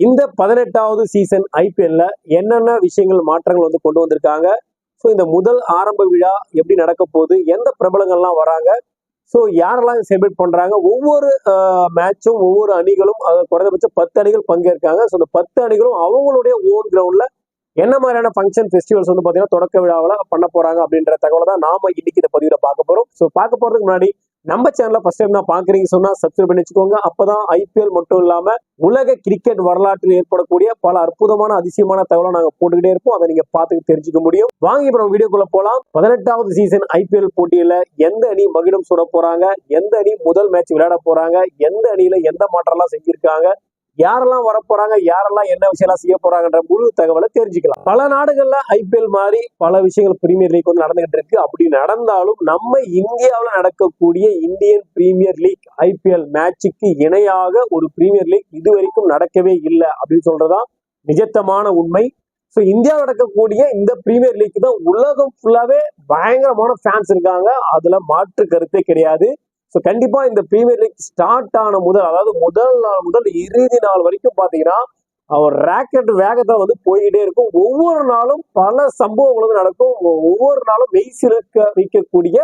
இந்த பதினெட்டாவது சீசன் ஐபிஎல்ல என்னென்ன விஷயங்கள் மாற்றங்கள் வந்து கொண்டு வந்திருக்காங்க? ஸோ இந்த முதல் ஆரம்ப விழா எப்படி நடக்க போகுது? எந்த பிரபலங்கள்லாம் வராங்க? ஸோ யாரெல்லாம் செலிப்ரேட் பண்றாங்க? ஒவ்வொரு மேட்சும் ஒவ்வொரு அணிகளும் அது குறைந்தபட்சம் பத்து அணிகள் பங்கேற்காங்க. ஸோ இந்த பத்து அணிகளும் அவங்களுடைய ஓன் கிரவுண்ட்ல என்ன மாதிரியான ஃபங்க்ஷன் ஃபெஸ்டிவல்ஸ் வந்து பார்த்தீங்கன்னா தொடக்க விழாவில் பண்ண போறாங்க அப்படின்ற தகவலை தான் நாம இன்னைக்கு இந்த பதிவில் பார்க்க போறோம். ஸோ பார்க்க போறதுக்கு முன்னாடி நம்ம சேனலை ஃபர்ஸ்ட் டைம் தான் பாக்குறீங்க சொன்னா சப்ஸ்கிரைப் பண்ணி வச்சுக்கோங்க. அப்பதான் ஐபிஎல் மட்டும் இல்லாம உலக கிரிக்கெட் வரலாற்றில் ஏற்படக்கூடிய பல அற்புதமான அதிசயமான தகவலை நாங்க போட்டுக்கிட்டே இருப்போம். அதை நீங்க பார்த்து தெரிஞ்சுக்க முடியும். வாங்க இப்ப நம்ம வீடியோக்குள்ள போலாம். பதினெட்டாவது சீசன் ஐபிஎல் போட்டியில எந்த அணி மகிடம் சுட போறாங்க? எந்த அணி முதல் மேட்ச் விளையாட போறாங்க? எந்த அணியில எந்த மாற்றம்லாம் செஞ்சிருக்காங்க? யாரெல்லாம் வரப்போறாங்க யாரெல்லாம் என்ன விஷயம்லாம் செய்ய போறாங்கன்ற முழு தகவலை தெரிஞ்சுக்கலாம். பல நாடுகள்ல ஐபிஎல் மாதிரி பல விஷயங்கள் பிரீமியர் லீக் வந்து நடந்துகிட்டு இருக்கு. அப்படி நடந்தாலும் நம்ம இந்தியாவில் நடக்கக்கூடிய இந்தியன் பிரீமியர் லீக் ஐபிஎல் மேட்சுக்கு இணையாக ஒரு பிரீமியர் லீக் இது வரைக்கும் நடக்கவே இல்லை அப்படின்னு சொல்றதுதான் நிஜத்தமான உண்மை. ஸோ இந்தியாவில் நடக்கக்கூடிய இந்த பிரீமியர் லீக் தான் உலகம் ஃபுல்லாவே பயங்கரமான ஃபேன்ஸ் இருக்காங்க. அதுல மாற்று கருத்தே கிடையாது. ஸோ கண்டிப்பா இந்த ப்ரீமியர் லீக் ஸ்டார்ட் ஆன முதல் அதாவது முதல் நாள் முதல் இறுதி நாள் வரைக்கும் பாத்தீங்கன்னா அவர் ராக்கெட் வேகத்தை வந்து போய்கிட்டே இருக்கும். ஒவ்வொரு நாளும் பல சம்பவங்கள் வந்து நடக்கும் ஒவ்வொரு நாளும் மெய் சிலிர்க்க வைக்கக்கூடிய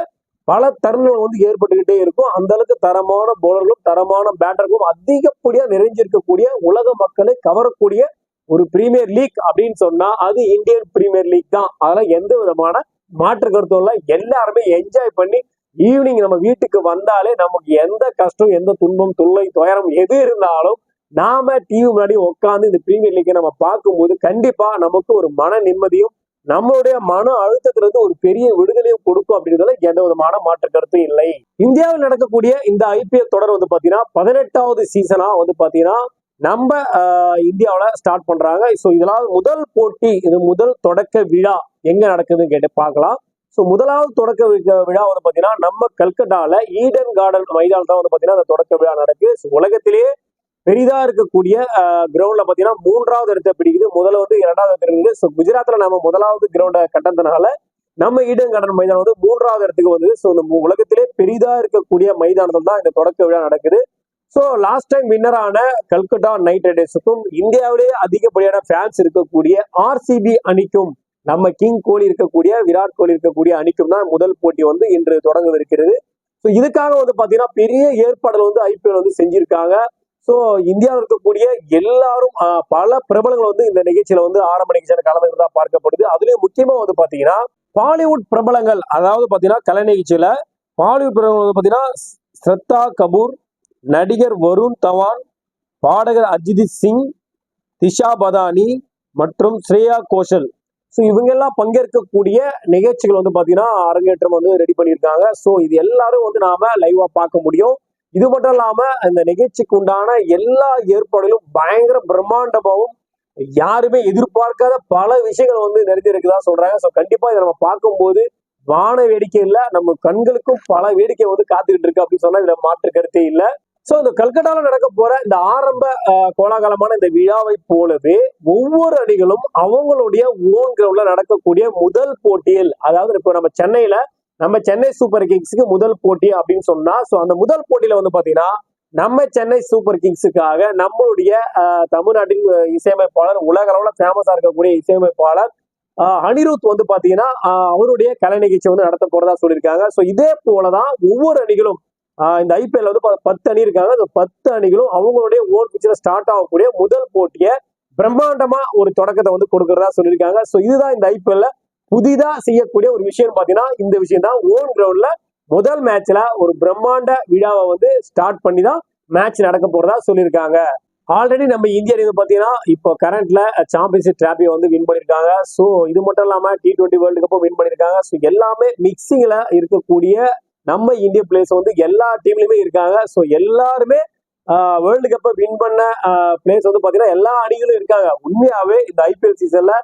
பல தருணங்கள் வந்து ஏற்பட்டுக்கிட்டே இருக்கும். அந்த அளவுக்கு தரமான போலர்களும் தரமான பேட்டர்களும் அதிகப்படியா நிறைஞ்சிருக்கக்கூடிய உலக மக்களை கவரக்கூடிய ஒரு பிரீமியர் லீக் அப்படின்னு சொன்னா அது இந்தியன் பிரீமியர் லீக் தான். அதெல்லாம் எந்த விதமான மாற்று கருத்தும் இல்லை. எல்லாருமே என்ஜாய் பண்ணி ஈவினிங் நம்ம வீட்டுக்கு வந்தாலே நமக்கு எந்த கஷ்டம் எந்த துன்பம் தொல்லை துயரம் எது இருந்தாலும் நாம டிவி முன்னாடி உட்காந்து இந்த பிரீமியர் லீக்கை நம்ம பார்க்கும்போது கண்டிப்பா நமக்கு ஒரு மன நிம்மதியும் நம்மளுடைய மன அழுத்தத்துல இருந்து ஒரு பெரிய விடுதலையும் கொடுக்கும் அப்படின்றதுல எந்த விதமான மாற்று கருத்தும் இல்லை. இந்தியாவில் நடக்கக்கூடிய இந்த ஐபிஎல் தொடர் வந்து பாத்தீங்கன்னா பதினெட்டாவது சீசனா வந்து பாத்தீங்கன்னா நம்ம ஆஹ், இந்தியாவுல ஸ்டார்ட் பண்றாங்க. ஸோ இதெல்லாம் முதல் போட்டி இது முதல் தொடக்க விழா எங்க நடக்குதுன்னு கேட்டு பார்க்கலாம். ஸோ முதலாவது தொடக்க விழா வந்து பார்த்தீங்கன்னா நம்ம கல்கட்டால ஈடன் கார்டன் மைதானம் தான் வந்து பார்த்தீங்கன்னா அந்த தொடக்க விழா நடக்குது ஸோ உலகத்திலேயே பெரிதா இருக்கக்கூடிய கிரவுண்ட்ல பாத்தீங்கன்னா மூன்றாவது இடத்தை பிடிக்குது. முதல்ல வந்து இரண்டாவது இடத்துல இருக்குது. ஸோ குஜராத்ல நம்ம முதலாவது கிரவுண்டை கட்டதுனால நம்ம ஈடன் கார்டன் மைதானம் வந்து மூன்றாவது இடத்துக்கு வந்து ஸோ இந்த உலகத்திலே பெரிதா இருக்கக்கூடிய மைதானத்தில் தான் இந்த தொடக்க விழா நடக்குது. ஸோ லாஸ்ட் டைம் வின்னரான கல்கட்டா நைட் ரைடர்ஸுக்கும் இந்தியாவிலேயே அதிகப்படியான ஃபேன்ஸ் இருக்கக்கூடிய ஆர்சிபி அணிக்கும் நம்ம கிங் கோலி இருக்கக்கூடிய விராட் கோலி இருக்கக்கூடிய அணிக்கும் தான் முதல் போட்டி வந்து இன்று தொடங்கவிருக்கிறது. ஸோ இதுக்காக வந்து பார்த்தீங்கன்னா பெரிய ஏற்பாடுகள் வந்து ஐபிஎல் வந்து செஞ்சிருக்காங்க. ஸோ இந்தியாவில் இருக்கக்கூடிய எல்லாரும் பல பிரபலங்கள் வந்து இந்த நிகழ்ச்சியில வந்து ஆரம்ப நிகழ்ச்சியில கலந்துக்கிறதா பார்க்கப்படுது. அதுலயும் முக்கியமா வந்து பாத்தீங்கன்னா பாலிவுட் பிரபலங்கள் அதாவது பாத்தீங்கன்னா கலை நிகழ்ச்சியில பாலிவுட் பிரபலங்கள் வந்து பாத்தீங்கன்னா ஸ்ரத்தா கபூர் நடிகர் வருண் தவான் பாடகர் அஜித் சிங் திஷா பதானி மற்றும் ஸ்ரேயா கோஷல். ஸோ இவங்கெல்லாம் பங்கேற்கக்கூடிய நிகழ்ச்சிகள் வந்து பார்த்தீங்கன்னா அரங்கேற்றம் வந்து ரெடி பண்ணியிருக்காங்க. ஸோ இது எல்லாரும் வந்து நாம லைவா பார்க்க முடியும். இது மட்டும் இல்லாம இந்த நிகழ்ச்சிக்கு உண்டான எல்லா ஏற்பாடுகளும் பயங்கர பிரம்மாண்டமாகவும் யாருமே எதிர்பார்க்காத பல விஷயங்கள் வந்து நிறைஞ்சிருக்குதா சொல்றாங்க. ஸோ கண்டிப்பா இதை நம்ம பார்க்கும்போது வான வேடிக்கை இல்லை நம்ம கண்களுக்கும் பல வேடிக்கை வந்து காத்துக்கிட்டு இருக்கு அப்படின்னு சொன்னா இதுல மாற்று கருத்தே இல்லை. சோ இந்த கல்கட்டால நடக்க போற இந்த ஆரம்ப கோலாகலமான இந்த விழாவை போலவே ஒவ்வொரு அணிகளும் அவங்களுடைய ஓன் கிரவுண்ட்ல நடக்கக்கூடிய முதல் போட்டியில் அதாவது இப்போ நம்ம சென்னையில நம்ம சென்னை சூப்பர் கிங்ஸுக்கு முதல் போட்டி அப்படின்னு சொன்னா சோ அந்த முதல் போட்டியில வந்து பாத்தீங்கன்னா நம்ம சென்னை சூப்பர் கிங்ஸுக்காக நம்மளுடைய தமிழ்நாட்டின் இசையமைப்பாளர் உலக அளவுல ஃபேமஸா இருக்கக்கூடிய இசையமைப்பாளர் அனிருத் வந்து பாத்தீங்கன்னா அவருடைய கலை நிகழ்ச்சி வந்து நடத்த போறதா சொல்லியிருக்காங்க. சோ இதே போலதான் ஒவ்வொரு அணிகளும் இந்த ஐபிஎல் வந்து பத்து அணி இருக்காங்க. அந்த பத்து அணிகளும் அவங்களுடைய ஓன் பிச்சில் ஸ்டார்ட் ஆகக்கூடிய முதல் போட்டியை பிரம்மாண்டமா ஒரு தொடக்கத்தை வந்து கொடுக்கறதா சொல்லியிருக்காங்க. ஸோ இதுதான் இந்த ஐபிஎல்ல புதிதா செய்யக்கூடிய ஒரு விஷயம் பாத்தீங்கன்னா இந்த விஷயம் தான். ஓன் கிரவுண்ட்ல முதல் மேட்ச்ல ஒரு பிரம்மாண்ட விழாவை வந்து ஸ்டார்ட் பண்ணி தான் மேட்ச் நடக்க போறதா சொல்லியிருக்காங்க. ஆல்ரெடி நம்ம இந்திய அணி வந்து பாத்தீங்கன்னா இப்போ கரண்ட்ல சாம்பியன்ஷிப் டிராபியை வந்து வின் பண்ணிருக்காங்க ஸோ இது மட்டும் இல்லாம டி டுவெண்ட்டி வேர்ல்டு கப்பும் வின் பண்ணிருக்காங்க ஸோ எல்லாமே மிக்சிங்ல இருக்கக்கூடிய நம்ம இந்திய பிளேயர்ஸ் வந்து எல்லா டீம்லயுமே இருக்காங்க. ஸோ எல்லாருமே வேர்ல்டு கப்பை வின் பண்ண பிளேயர்ஸ் வந்து பாத்தீங்கன்னா எல்லா அணிகளும் இருக்காங்க. உண்மையாவே இந்த ஐபிஎல் சீசன்ல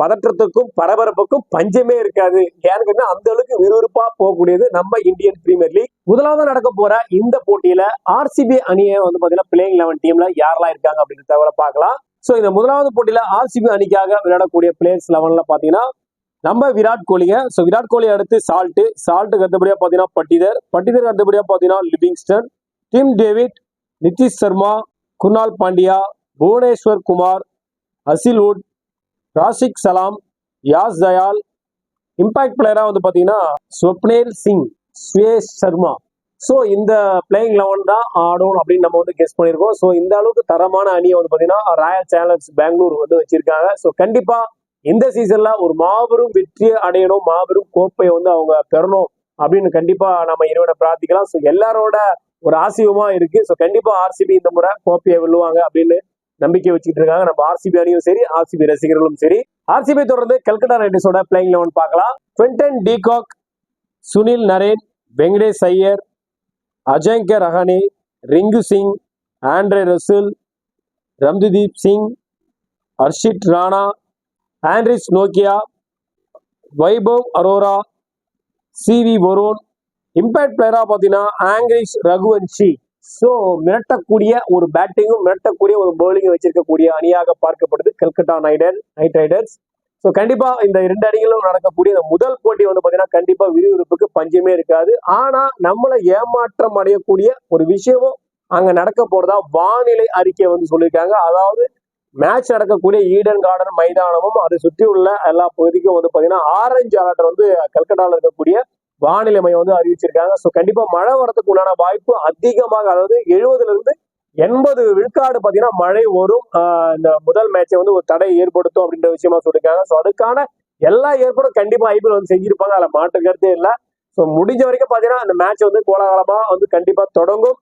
பதற்றத்துக்கும் பரபரப்புக்கும் பஞ்சமே இருக்காது. ஏன்னு கேட்டா அந்த அளவுக்கு விறுவிறுப்பா போகக்கூடியது நம்ம இந்தியன் பிரீமியர் லீக் முதலாவது நடக்க போற இந்த போட்டியில ஆர்சிபி அணியை வந்து பாத்தீங்கன்னா பிளேயிங் லெவன் டீம்ல யாரெல்லாம் இருக்காங்க அப்படின்ற தகவலை பார்க்கலாம். சோ இந்த முதலாவது போட்டியில ஆர்சிபி அணிக்காக விளையாடக்கூடிய பிளேயர்ஸ் லெவன்ல பாத்தீங்கன்னா நம்ம விராட் கோலிங்க. ஸோ விராட் கோலி அடுத்து சால்ட்டு சால்ட்டுக்கு அடுத்தபடியா பார்த்தீங்கன்னா பட்டிதர் பட்டிதர் அடுத்தபடியா பார்த்தீங்கன்னா Livingstone Tim David Nitish Sharma Kunal Pandya Bhuvneshwar Kumar Hazlewood Rasikh Salam Yash Dayal. Impact பிளேயராக வந்து பார்த்தீங்கன்னா ஸ்வப்னேல் சிங் சுயேஷ் சர்மா. ஸோ இந்த பிளேயிங் லெவன் தான் ஆடும் அப்படின்னு நம்ம வந்து கெஸ் பண்ணியிருக்கோம். ஸோ இந்த அளவுக்கு தரமான அணியை வந்து பார்த்தீங்கன்னா ராயல் சேலஞ்சர்ஸ் பெங்களூர் வந்து வச்சிருக்காங்க. ஸோ கண்டிப்பாக இந்த சீசன்ல ஒரு மாபெரும் வெற்றியை அடையணும் மாபெரும் கோப்பையை வந்து அவங்க பெறணும் அப்படின்னு கண்டிப்பா நம்ம இறைவனை பிரார்த்திக்கலாம். ஸோ எல்லாரோட ஒரு ஆசியமா இருக்கு. ஸோ கண்டிப்பா ஆர்சிபி இந்த முறை கோப்பையை வெல்லுவாங்க அப்படின்னு நம்பிக்கை வச்சுக்கிட்டு இருக்காங்க. நம்ம ஆர்சிபி அணியும் சரி ஆர்சிபி ரசிகர்களும் சரி. ஆர்சிபி தொடர்ந்து கல்கட்டா ரைடர்ஸோட பிளேயிங் லெவன் பார்க்கலாம். Quinton de Kock Sunil Narine Venkatesh Iyer Ajinkya Rahane Rinku Singh Andre Russell Ramandeep Singh Harshit Rana Anrich Nokia? Vaibhav Arora CV Varun. Impact பிளேயரா பார்த்தீங்கன்னா ஆங்கிரிஷ் ரகுவன்ஷி. ஸோ மிரட்டக்கூடிய ஒரு பேட்டிங்கும் மிரட்டக்கூடிய ஒரு பவுலிங்கும் வச்சிருக்கக்கூடிய அணியாக பார்க்கப்படுது Calcutta Knight Knight Riders. So கண்டிப்பா இந்த இரண்டு அணிகளும் நடக்கக்கூடிய இந்த முதல் போட்டி வந்து பார்த்தீங்கன்னா கண்டிப்பா விறுவிறுப்புக்கு பஞ்சமே இருக்காது. ஆனா நம்மளை ஏமாற்றம் அடையக்கூடிய ஒரு விஷயமும் அங்க நடக்க போறதா வானிலை அறிக்கை வந்து சொல்லியிருக்காங்க. அதாவது மேட்ச் நடக்கக்கூடிய ஈடன் கார்டன் மைதானமும் அதை சுற்றி உள்ள எல்லா பகுதிக்கும் வந்து பார்த்தீங்கன்னா ஆரஞ்சு அலர்ட் வந்து கல்கட்டாவில் இருக்கக்கூடிய வானிலை மையம் வந்து அறிவிச்சிருக்காங்க. ஸோ கண்டிப்பா மழை வரதுக்கு உண்டான வாய்ப்பு அதிகமாக. அதாவது எழுபதுல இருந்து எண்பது விழுக்காடு பார்த்தீங்கன்னா மழை வரும். இந்த முதல் மேட்சை வந்து ஒரு தடை ஏற்படுத்தும் அப்படின்ற விஷயமா சொல்லியிருக்காங்க. ஸோ அதுக்கான எல்லா ஏற்பாடும் கண்டிப்பா ஐபிஎல் வந்து செஞ்சிருப்பாங்க. அதில் மாற்று கருத்தே இல்லை. ஸோ முடிஞ்ச வரைக்கும் பார்த்தீங்கன்னா அந்த மேட்ச் வந்து கோலாகலமா வந்து கண்டிப்பா தொடங்கும்.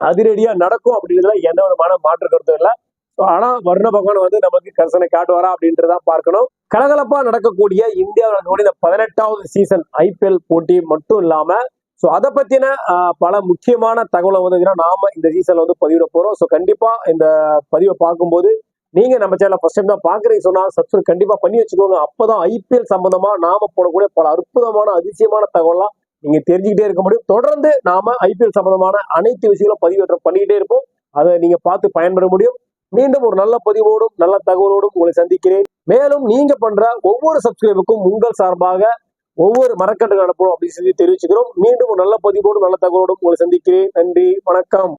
அதிரடியா நடக்கும் அப்படின்றதுல எந்த விதமான மாற்று கருத்தும் இல்லை. ஸோ ஆனா வருண பகவான் வந்து நமக்கு கரிசனை காட்டுவாரா அப்படின்றதான் பார்க்கணும். கலகலப்பா நடக்கக்கூடிய இந்தியாவில் இருக்கக்கூடிய இந்த பதினெட்டாவது சீசன் ஐபிஎல் போட்டி மட்டும் இல்லாம ஸோ அதை பத்தின பல முக்கியமான தகவலை வந்து நாம இந்த சீசன்ல வந்து பதிவிட போறோம். ஸோ கண்டிப்பா இந்த பதிவை பார்க்கும்போது நீங்க நம்ம சேனல ஃபர்ஸ்ட் டைம் தான் பாக்குறீங்க சொன்னா சப்ஸ்கிரைப் கண்டிப்பா பண்ணி வச்சுக்கோங்க. அப்பதான் ஐபிஎல் சம்பந்தமா நாம போடக்கூடிய பல அற்புதமான அதிசயமான தகவலாம் நீங்க தெரிஞ்சுக்கிட்டே இருக்க முடியும். தொடர்ந்து நாம ஐபிஎல் சம்பந்தமான அனைத்து விஷயங்களும் பதிவேற்றம் பண்ணிக்கிட்டே இருப்போம். அதை நீங்க பார்த்து பயன்பெற முடியும். மீண்டும் ஒரு நல்ல பதிவோடும் நல்ல தகவலோடும் உங்களை சந்திக்கிறேன். மேலும் நீங்க பண்ற ஒவ்வொரு சப்ஸ்கிரைபுக்கும் உங்கள் சார்பாக ஒவ்வொரு மரக்கட்டு நடப்போம் அப்படின்னு சொல்லி தெரிவிச்சுக்கிறோம். மீண்டும் ஒரு நல்ல பதிவோடும் நல்ல தகவலோடும் உங்களை சந்திக்கிறேன். நன்றி வணக்கம்.